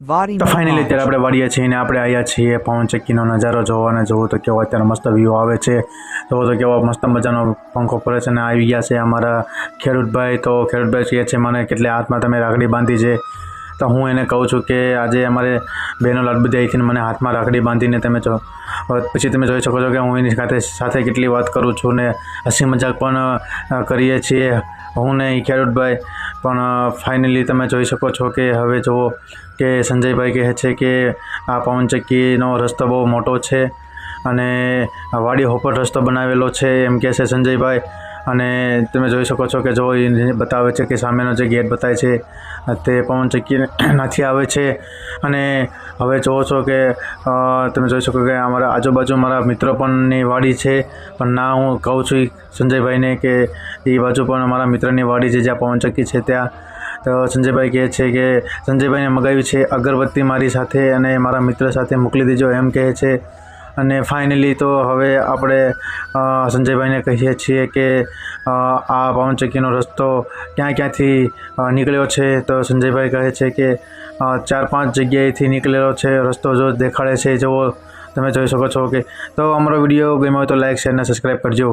વાડી તો ફાઇનલી અત્યારે આપણે વાડીએ છીએ ને આપણે આવ્યા છીએ પવન ચક્કીનો નજારો જોવાને જોવો તો કેવો અત્યારે મસ્ત વ્યૂ આવે છે. જોવો તો કેવો મસ્ત મજાનો પંખો ફરે છે અને આવી ગયા છે અમારા ખેડૂતભાઈ. તો ખેડૂતભાઈ કહે છે મને કેટલે હાથમાં તમે રાખડી બાંધી છે. તો હું એને કહું છું કે આજે અમારે બહેનો લડબદી આવીથી મને હાથમાં રાખડી બાંધીને તમે જો પછી તમે જોઈ શકો છો કે હું એની સાથે સાથે કેટલી વાત કરું છું ને હસી મજાક પણ કરીએ છીએ. હું ને ખેડૂતભાઈ પણ ફાઇનલી તમે જોઈ શકો છો કે હવે જુઓ કે સંજયભાઈ કહે છે કે આ પવનચક્કીનો રસ્તો બહુ મોટો છે અને વાડી હોપર રસ્તો બનાવેલો છે. એમ કહે છે સંજયભાઈ અને તમે જોઈ શકો છો કે જો એ બતાવે છે કે સામેનો જે ગેટ બતાવે છે, તે પવનચક્કી નથી આવે છે. અને હવે જોવો છો કે તમે જોઈ શકો કે અમારા આજુબાજુ મારા મિત્રો પણની વાડી છે. પણ ના હું કહું છું સંજયભાઈને કે એ બાજુ પણ અમારા મિત્રની વાડી છે જ્યાં પવનચક્કી છે ત્યાં. તો સંજયભાઈ કહે છે કે, સંજયભાઈને મગાવ્યું છે અગરબત્તી મારી સાથે અને મારા મિત્ર સાથે મોકલી દેજો. એમ કહે છે. અને ફાઇનલી તો હવે આપણે સંજયભાઈને કહીએ છીએ કે આ પવનચક્કીનો રસ્તો ક્યાં ક્યાંથી નીકળ્યો છે? તો સંજયભાઈ કહે છે કે ચાર પાંચ જગ્યાએથી નીકળેલો છે, રસ્તો જો દેખાડે છે જેવો તમે જોઈ શકો છો કે, તો અમારો વીડિયો ગમ્યો હોય તો લાઈક, શેર અને સબસ્ક્રાઈબ કરજો.